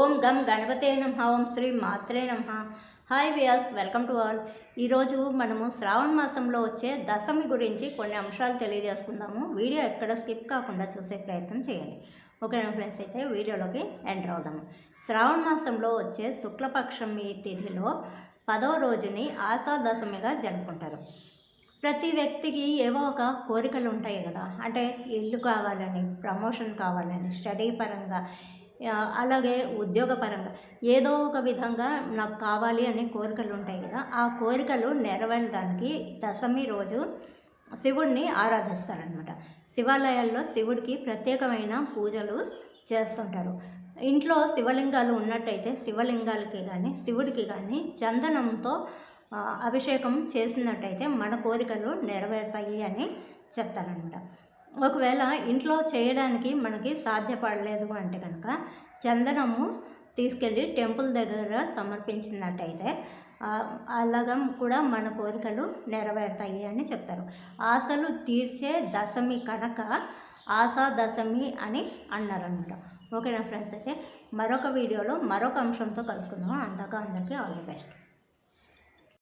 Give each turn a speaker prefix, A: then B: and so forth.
A: ఓం గం గణపతే నమ ఓం శ్రీ మాత్రే నమ. Hi viewers welcome to all. ఈరోజు మనము శ్రావణ మాసంలో వచ్చే దశమి గురించి కొన్ని అంశాలు తెలియజేసుకుందాము. వీడియో ఎక్కడ స్కిప్ కాకుండా చూసే ప్రయత్నం చేయండి. ఓకేనా ఫ్రెండ్స్? అయితే వీడియోలోకి ఎంటర్ అవుదాము. శ్రావణ మాసంలో వచ్చే శుక్లపక్షం ఈ తిథిలో పదో రోజుని ఆశా దశమిగా జరుపుకుంటారు. ప్రతి వ్యక్తికి ఏవో ఒక కోరికలు ఉంటాయి కదా. అంటే ఇల్లు కావాలని ప్రమోషన్ కావాలని స్టడీ పరంగా అలాగే ఉద్యోగపరంగా. ఏదో ఒక విధంగా నాకు కావాలి అనే కోరికలు ఉంటాయి కదా ఆ కోరికలు నెరవేరడానికి దశమి రోజు శివుడిని ఆరాధిస్తారనమాట శివాలయాల్లో శివుడికి ప్రత్యేకమైన పూజలు చేస్తుంటారు. ఇంట్లో శివలింగాలు ఉన్నట్టయితే శివలింగాలకి కానీ శివుడికి కానీ చందనంతో అభిషేకం చేసినట్టయితే మన కోరికలు నెరవేరుతాయి అని చెప్తారనమాట ఒకవేళ ఇంట్లో చేయడానికి మనకి సాధ్యపడలేదు అంటే కనుక చందనము తీసుకెళ్ళి టెంపుల్ దగ్గర సమర్పించినట్టయితే అలాగా కూడా మన కోరికలు నెరవేరుతాయి అని చెప్తారు. ఆశలు తీర్చే దశమి కనుక ఆశా దశమి అని అన్నారనమాట ఓకేనా ఫ్రెండ్స్ అయితే మరొక వీడియోలో మరొక అంశంతో కలుసుకుందాం. అంతగా అందరికీ ఆల్ ది బెస్ట్.